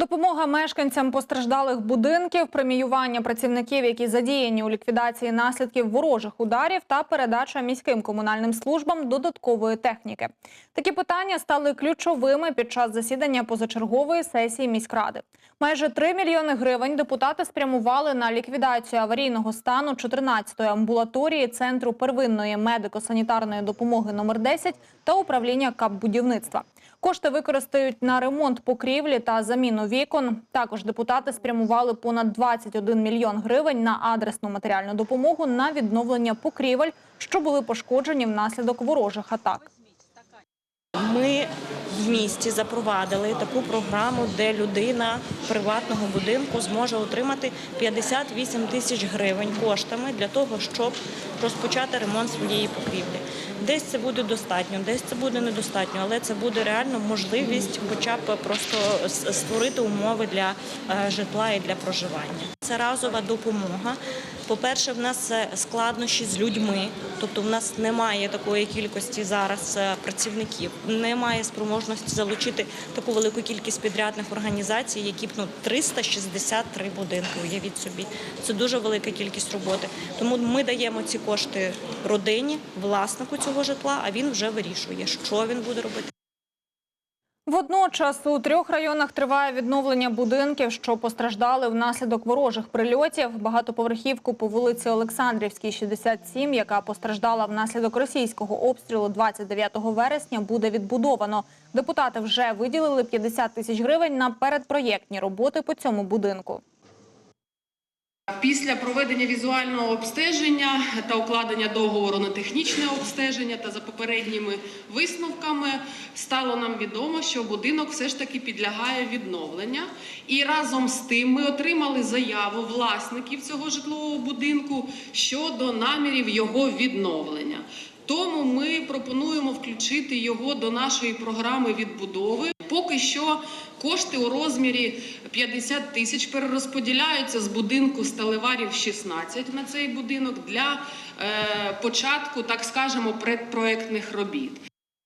Допомога мешканцям постраждалих будинків, преміювання працівників, які задіяні у ліквідації наслідків ворожих ударів, та передача міським комунальним службам додаткової техніки. Такі питання стали ключовими під час засідання позачергової сесії міськради. Майже 3 мільйони гривень депутати спрямували на ліквідацію аварійного стану 14-ї амбулаторії центру первинної медико-санітарної допомоги номер 10 та управління капбудівництва. Кошти використають на ремонт покрівлі та заміну вікон. Також депутати спрямували понад 21 мільйон гривень на адресну матеріальну допомогу на відновлення покрівель, що були пошкоджені внаслідок ворожих атак. Ми місті запровадили таку програму, де людина приватного будинку зможе отримати 58 тисяч гривень коштами для того, щоб розпочати ремонт своєї покрівлі. Десь це буде достатньо, десь це буде недостатньо, але це буде реально можливість, хоча б просто створити умови для е, житла і для проживання. Це разова допомога. По-перше, в нас складнощі з людьми, тобто в нас немає такої кількості зараз е, працівників, немає спроможності залучити таку велику кількість підрядних організацій, які б ну 363 будинки. Уявіть собі, це дуже велика кількість роботи. Тому ми даємо ці кошти родині, власнику цього житла, а він вже вирішує, що він буде робити. Водночас у трьох районах триває відновлення будинків, що постраждали внаслідок ворожих прильотів. Багатоповерхівку по вулиці Олександрівській, 67, яка постраждала внаслідок російського обстрілу 29 вересня, буде відбудовано. Депутати вже виділили 50 тисяч гривень на передпроєктні роботи по цьому будинку. Після проведення візуального обстеження та укладення договору на технічне обстеження та за попередніми висновками стало нам відомо, що будинок все ж таки підлягає відновлення. І разом з тим ми отримали заяву власників цього житлового будинку щодо намірів його відновлення. Тому ми пропонуємо включити його до нашої програми відбудови. Поки що кошти у розмірі 50 тисяч перерозподіляються з будинку сталеварів 16 на цей будинок для е, початку, так скажемо, предпроектних робіт.